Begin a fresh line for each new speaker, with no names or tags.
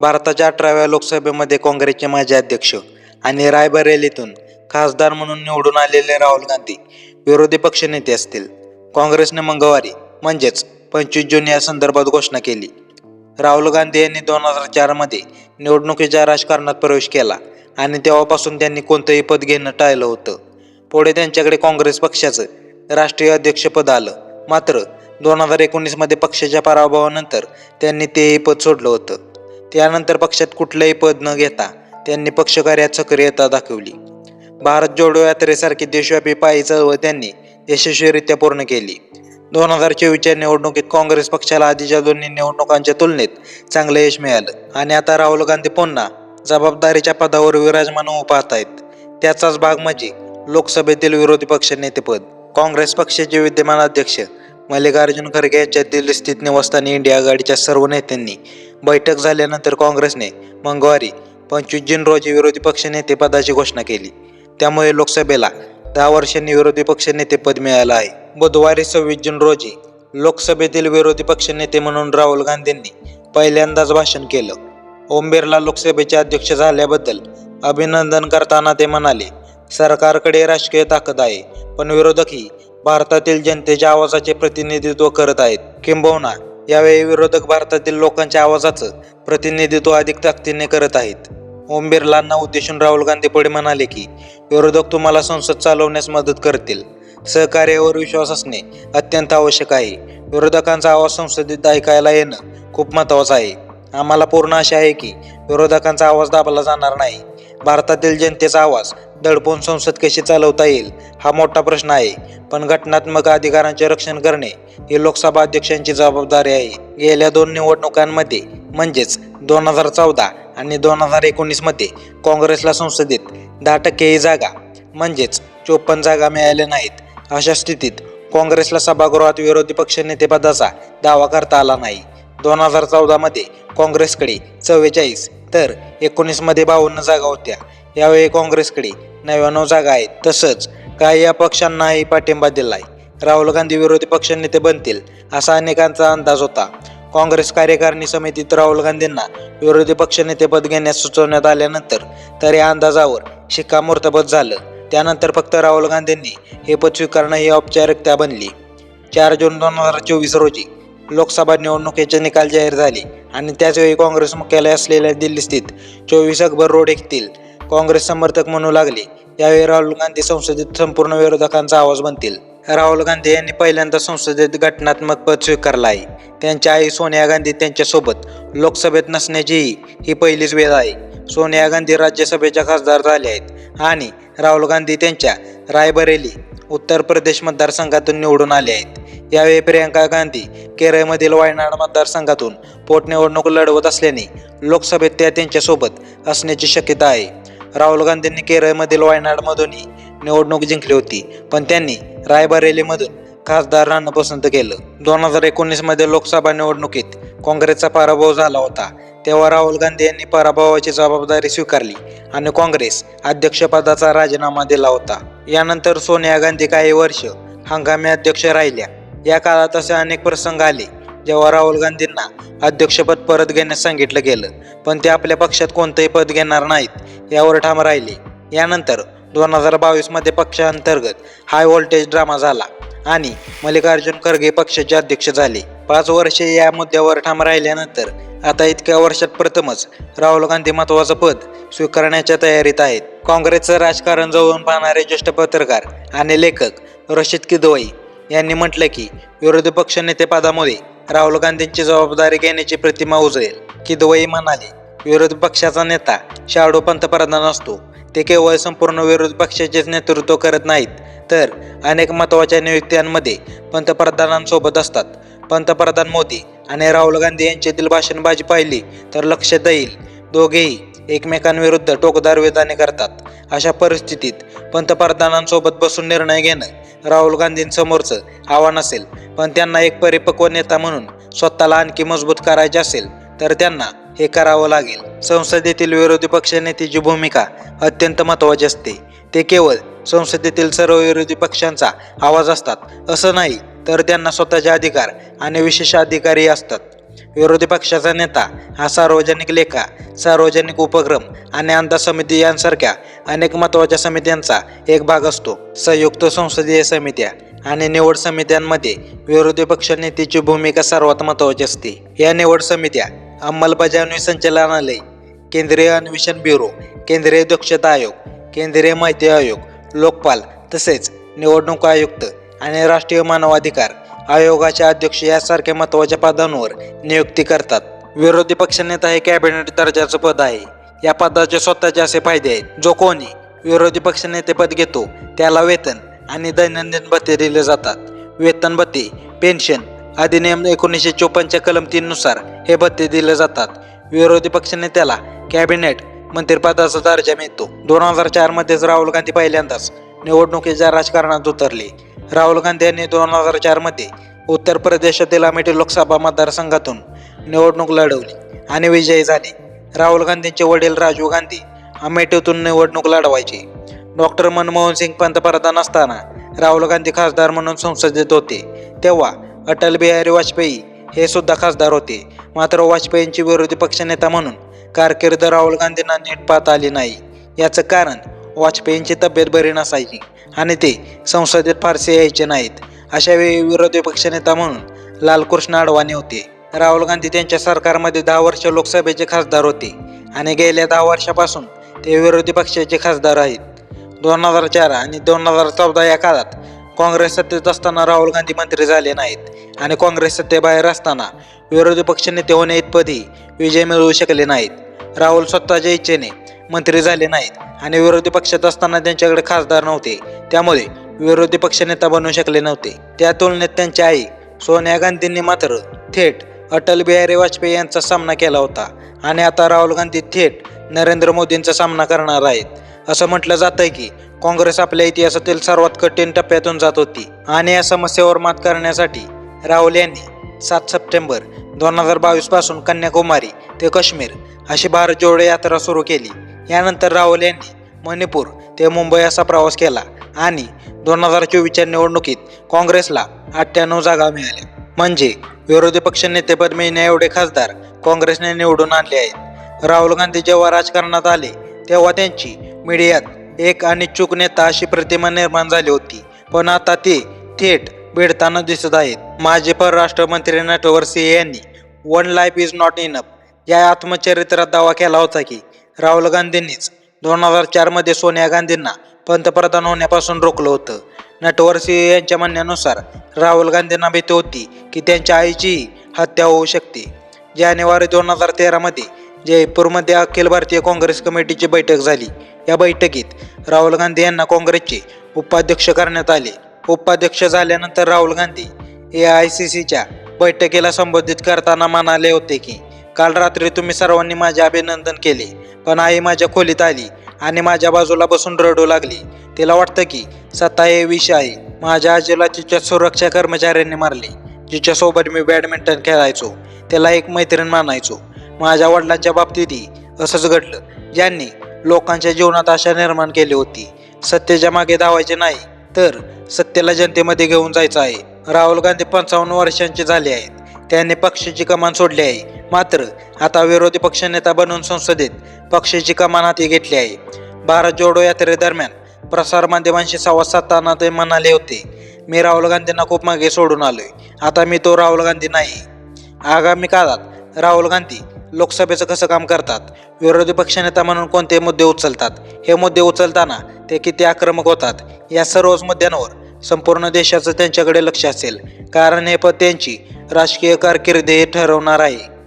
भारताच्या अठराव्या लोकसभेमध्ये काँग्रेसचे माजी अध्यक्ष आणि रायबरेलीतून खासदार म्हणून निवडून आलेले राहुल गांधी विरोधी पक्षनेते असतील. काँग्रेसने मंगळवारी म्हणजेच पंचवीस जून या संदर्भात घोषणा केली. राहुल गांधी यांनी दोन हजार चारमध्ये निवडणुकीच्या राजकारणात प्रवेश केला आणि तेव्हापासून त्यांनी कोणतंही पद घेणं टाळलं होतं. पुढे त्यांच्याकडे काँग्रेस पक्षाचं राष्ट्रीय अध्यक्षपद आलं. मात्र दोन हजार एकोणीसमध्ये पक्षाच्या पराभवानंतर त्यांनी तेही पद सोडलं होतं. त्यानंतर पक्षात कुठलंही पद न घेता त्यांनी पक्षकार्यात सक्रियता दाखवली. भारत जोडो यात्रेसारखी देशव्यापी पायी चळवळ त्यांनी यशस्वीरित्या पूर्ण केली. दोन हजार चोवीसच्या निवडणुकीत काँग्रेस पक्षाला आधीच्या दोन्ही निवडणुकांच्या तुलनेत चांगलं यश मिळालं. आणि आता राहुल गांधी पुन्हा जबाबदारीच्या पदावर विराजमान होऊ पाहत आहेत त्याचाच भाग म्हणजे लोकसभेतील विरोधी पक्ष नेतेपद. काँग्रेस पक्षाचे विद्यमान अध्यक्ष मल्लिकार्जुन खरगे यांच्या दिल्ली स्थित निवासस्थानी इंडिया आघाडीच्या सर्व नेत्यांनी बैठक झाल्यानंतर काँग्रेसने मंगळवारी पंचवीस जून रोजी विरोधी पक्षनेतेपदाची घोषणा केली. त्यामुळे लोकसभेला दहा वर्षांनी विरोधी पक्षनेतेपद मिळालं आहे. बुधवारी सव्वीस जून रोजी लोकसभेतील विरोधी पक्षनेते म्हणून राहुल गांधींनी पहिल्यांदाच भाषण केलं. ओम बिर्ला लोकसभेचे अध्यक्ष झाल्याबद्दल अभिनंदन करताना ते म्हणाले सरकारकडे राजकीय ताकद आहे पण विरोधकही भारतातील जनतेच्या आवाजाचे प्रतिनिधित्व करत आहेत. किंबहुना यावेळी विरोधक भारतातील लोकांच्या आवाजाचं प्रतिनिधित्व अधिक ताकदीने करत आहेत. ओम बिर्लांना उद्देशून राहुल गांधी पुढे म्हणाले की विरोधक तुम्हाला संसद चालवण्यास मदत करतील. सहकार्यावर विश्वास असणे अत्यंत आवश्यक आहे. विरोधकांचा आवाज संसदेत ऐकायला येणं खूप महत्त्वाचं आहे. आम्हाला पूर्ण आशा आहे की विरोधकांचा आवाज दाबला जाणार नाही. भारतातील जनतेचा आवाज दडपून संसद कशी चालवता येईल हा मोठा प्रश्न आहे. पण घटनात्मक अधिकारांचे रक्षण करणे ही लोकसभा अध्यक्षांची जबाबदारी आहे. गेल्या दोन निवडणुकांमध्ये म्हणजेच दोन हजार चौदा आणि दोन हजार एकोणीसमध्ये काँग्रेसला संसदेत दहा टक्केही जागा म्हणजेच चोपन्न जागा मिळाल्या नाहीत. अशा स्थितीत काँग्रेसला सभागृहात विरोधी पक्षनेतेपदाचा दावा करता आला नाही. दोन हजार चौदामध्ये काँग्रेसकडे चव्वेचाळीस तर एकोणीसमध्ये बावन्न जागा होत्या. यावेळी काँग्रेसकडे नव्याण्णव जागा आहेत. तसंच काही या पक्षांनाही पाठिंबा दिलाय. राहुल गांधी विरोधी पक्षनेते बनतील असा अनेकांचा अंदाज होता. काँग्रेस कार्यकारिणी समितीत राहुल गांधींना विरोधी पक्षनेतेपद घेण्यास सुचवण्यात आल्यानंतर तर या अंदाजावर शिक्कामोर्तबत झालं. त्यानंतर फक्त राहुल गांधींनी हे पद स्वीकारणं ही औपचारिकता बनली. चार जून दोन हजार चोवीस रोजी लोकसभा निवडणुकीचे निकाल जाहीर झाले आणि त्याचवेळी काँग्रेस मुख्यालय असलेल्या दिल्ली स्थित चोवीस अकबर रोड येथील काँग्रेस समर्थक म्हणू लागले यावेळी राहुल गांधी संसदेत संपूर्ण विरोधकांचा आवाज बनतील. राहुल गांधी यांनी पहिल्यांदा संसदेत घटनात्मक पद स्वीकारला आहे त्यांच्या आई सोनिया गांधी त्यांच्यासोबत लोकसभेत नसण्याचीही ही पहिलीच वेळ आहे. सोनिया गांधी राज्यसभेच्या खासदार झाल्या आहेत आणि राहुल गांधी त्यांच्या रायबरेली उत्तर प्रदेश मतदारसंघातून निवडून आले आहेत. यावेळी प्रियंका गांधी केरळमधील वायनाड मतदारसंघातून पोटनिवडणूक लढवत असल्याने लोकसभेत त्या त्यांच्यासोबत असण्याची शक्यता आहे. राहुल गांधींनी केरळमधील वायनाडमधूनही निवडणूक जिंकली होती. पण त्यांनी रायबरेलीमधून खासदार राहणं पसंत केलं. दोन हजार एकोणीसमध्ये लोकसभा निवडणुकीत काँग्रेसचा पराभव झाला होता. तेव्हा राहुल गांधी यांनी पराभवाची जबाबदारी स्वीकारली आणि काँग्रेस अध्यक्षपदाचा राजीनामा दिला होता. यानंतर सोनिया गांधी काही वर्ष हंगामी अध्यक्ष राहिल्या. या काळात असे अनेक प्रसंग आले जेव्हा राहुल गांधींना अध्यक्षपद परत घेण्यास सांगितलं गेलं पण ते आपल्या पक्षात कोणतंही पद घेणार नाहीत यावर ठाम राहिले. यानंतर दोन हजार बावीसमध्ये पक्षांतर्गत हाय व्होल्टेज ड्रामा झाला आणि मल्लिकार्जुन खरगे पक्षाचे अध्यक्ष झाले. पाच वर्षे या मुद्द्यावर ठाम राहिल्यानंतर आता इतक्या वर्षात प्रथमच राहुल गांधी महत्वाचं पद स्वीकारण्याच्या तयारीत आहेत. काँग्रेसचं राजकारण जवळून पाहणारे ज्येष्ठ पत्रकार आणि लेखक रशीद किदवई यांनी म्हटलं की विरोधी पक्षनेतेपदामुळे राहुल गांधींची जबाबदारी घेण्याची प्रतिमा उजळेल किदवई म्हणाले विरोधी पक्षाचा नेता शाडू पंतप्रधान असतो. ते केवळ संपूर्ण विरोधी पक्षाचेच नेतृत्व करत नाहीत तर अनेक महत्त्वाच्या नियुक्त्यांमध्ये पंतप्रधानांसोबत असतात. पंतप्रधान मोदी आणि राहुल गांधी यांच्यातील भाषणबाजी पाहिली तर लक्षात येईल दोघेही एकमेकांविरुद्ध टोकदार विधाने करतात अशा परिस्थितीत पंतप्रधानांसोबत बसून निर्णय घेणं राहुल गांधींसमोरचं आव्हान असेल. पण त्यांना एक परिपक्व नेता म्हणून स्वतःला आणखी मजबूत करायचे असेल तर त्यांना हे करावं लागेल. संसदेतील विरोधी पक्षनेत्याची भूमिका अत्यंत महत्त्वाची असते. ते केवळ संसदेतील सर्व विरोधी पक्षांचा आवाज असतात असं नाही तर त्यांना स्वतःचे अधिकार आणि विशेष अधिकारही असतात. विरोधी पक्षाचा नेता हा सार्वजनिक लेखा सार्वजनिक उपक्रम आणि अंदाज समिती यांसारख्या अनेक महत्त्वाच्या समित्यांचा एक भाग असतो. संयुक्त संसदीय समित्या आणि निवड समित्यांमध्ये विरोधी पक्ष नेत्याची भूमिका सर्वात महत्त्वाची असते. या निवड समित्या अंमलबजावणी संचालनालय केंद्रीय अन्वेषण ब्युरो केंद्रीय दक्षता आयोग केंद्रीय माहिती आयोग लोकपाल तसेच निवडणूक आयुक्त आणि राष्ट्रीय मानवाधिकार आयोगाचे अध्यक्ष यासारख्या महत्त्वाच्या पदांवर नियुक्ती करतात. विरोधी पक्षनेता हे कॅबिनेट दर्जाचं पद आहे. या पदाचे स्वतःचे असे फायदे आहेत. जो कोणी विरोधी पक्षनेतेपद घेतो त्याला वेतन आणि दैनंदिन भत्ते दिले जातात. वेतन भत्ते पेन्शन अधिनियम एकोणीसशे चोपन्नच्या कलम तीननुसार हे भत्ते दिले जातात. विरोधी पक्षनेत्याला कॅबिनेट मंत्रिपदाचा दर्जा मिळतो. दोन हजार चारमध्येच राहुल गांधी पहिल्यांदाच निवडणुकीच्या राजकारणात उतरले. राहुल गांधी यांनी दोन हजार चारमध्ये उत्तर प्रदेशातील अमेठी लोकसभा मतदारसंघातून निवडणूक लढवली आणि विजयी झाले. राहुल गांधींचे वडील राजीव गांधी अमेठीतून निवडणूक लढवायचे. डॉक्टर मनमोहन सिंग पंतप्रधान असताना राहुल गांधी खासदार म्हणून संसदेत होते. तेव्हा अटल बिहारी वाजपेयी हे सुद्धा खासदार होते. मात्र वाजपेयींची विरोधी पक्षनेता म्हणून कारकीर्द राहुल गांधींना नीट पाहता आली नाही. याचं कारण वाजपेयींची तब्येत बरी नसायची. आणि ते संसदेत फारसे यायचे नाहीत. अशा वेळी विरोधी पक्षनेता म्हणून लालकृष्ण अडवाणी होते. राहुल गांधी त्यांच्या सरकारमध्ये दहा वर्ष लोकसभेचे खासदार होते आणि गेल्या दहा वर्षापासून ते विरोधी पक्षाचे खासदार आहेत. दोन हजार चार आणि दोन हजार चौदा या काळात काँग्रेस सत्तेत असताना राहुल गांधी मंत्री झाले नाहीत आणि काँग्रेस सत्तेबाहेर असताना विरोधी पक्षनेते होणे इतपतही विजय मिळवू शकले नाहीत. राहुल स्वतःच्या इच्छेने मंत्री झाले नाहीत आणि विरोधी पक्षात असताना त्यांच्याकडे खासदार नव्हते. त्यामुळे विरोधी पक्षनेता बनू शकले नव्हते. त्या तुलनेत त्यांची आई सोनिया गांधींनी मात्र थेट अटल बिहारी वाजपेयी यांचा सामना केला होता आणि आता राहुल गांधी थेट नरेंद्र मोदींचा सामना करणार आहेत. असं म्हटलं जात आहे की काँग्रेस आपल्या इतिहासातील सर्वात कठीण टप्प्यातून जात होती आणि या समस्येवर मात करण्यासाठी राहुल यांनी सात सप्टेंबर दोन हजार बावीसपासून कन्याकुमारी ते काश्मीर अशी भारत जोडो यात्रा सुरू केली. यानंतर राहुल यांनी मणिपूर ते मुंबई असा प्रवास केला आणि दोन हजार चोवीसच्या निवडणुकीत काँग्रेसला अठ्ठ्याण्णव जागा मिळाल्या. म्हणजे विरोधी पक्ष नेतेपद मिळण्या एवढे खासदार काँग्रेसने निवडून आणले आहेत. राहुल गांधी जेव्हा राजकारणात आले तेव्हा त्यांची मीडियात एक अनिच्छुक नेता अशी प्रतिमा निर्माण झाली होती. पण आता ते थेट भिडताना दिसत आहेत. माजी परराष्ट्र मंत्री नटवर सिंह यांनी one life is not enough या आत्मचरित्रात दावा केला होता की राहुल गांधींनीच दोन हजार चारमध्ये सोनिया गांधींना पंतप्रधान होण्यापासून रोखलं होतं. नटवर सिंह यांच्या म्हणण्यानुसार राहुल गांधींना भीती होती की त्यांच्या आईचीही हत्या होऊ शकते. जानेवारी दोन हजार तेरामध्ये जयपूरमध्ये अखिल भारतीय काँग्रेस कमिटीची बैठक झाली. या बैठकीत राहुल गांधी यांना काँग्रेसचे उपाध्यक्ष करण्यात आले. उपाध्यक्ष झाल्यानंतर Rahul Gandhi A I C सीच्या बैठकीला संबोधित करताना म्हणाले होते की काल रात्री तुम्ही सर्वांनी माझे अभिनंदन केले. पण आई माझ्या खोलीत आली आणि माझ्या बाजूला बसून रडू लागली. तिला वाटतं की सत्ता हे विष आहे. माझ्या आजीला तिच्या सुरक्षा कर्मचाऱ्यांनी मारले. जिच्यासोबत मी बॅडमिंटन खेळायचो. त्याला एक मैत्रीण मानायचो. माझ्या वडिलांच्या बाबतीतही असंच घडलं. ज्यांनी लोकांच्या जीवनात आशा निर्माण केली होती. सत्तेच्या मागे धावायचे नाही तर सत्तेला जनतेमध्ये घेऊन जायचं आहे. राहुल गांधी पंचावन्न वर्षांचे झाले आहेत. त्यांनी पक्षाची कमान सोडली आहे. मात्र आता विरोधी पक्षनेता बनून संसदेत पक्षाची कमान हाती घेतली आहे. भारत जोडो यात्रेदरम्यान प्रसारमाध्यमांशी संवाद साधताना ते म्हणाले होते मी राहुल गांधींना खूप मागे सोडून आलोय. आता मी तो राहुल गांधी नाही. आगामी काळात राहुल गांधी लोकसभेचं कसं काम करतात? विरोधी पक्षनेता म्हणून कोणते मुद्दे उचलतात? हे मुद्दे उचलताना ते किती आक्रमक होतात? या सर्वच मुद्द्यांवर संपूर्ण देशाचं त्यांच्याकडे लक्ष असेल. कारण हे पद त्यांची राजकीय कारकिर्दही ठरवणार आहे.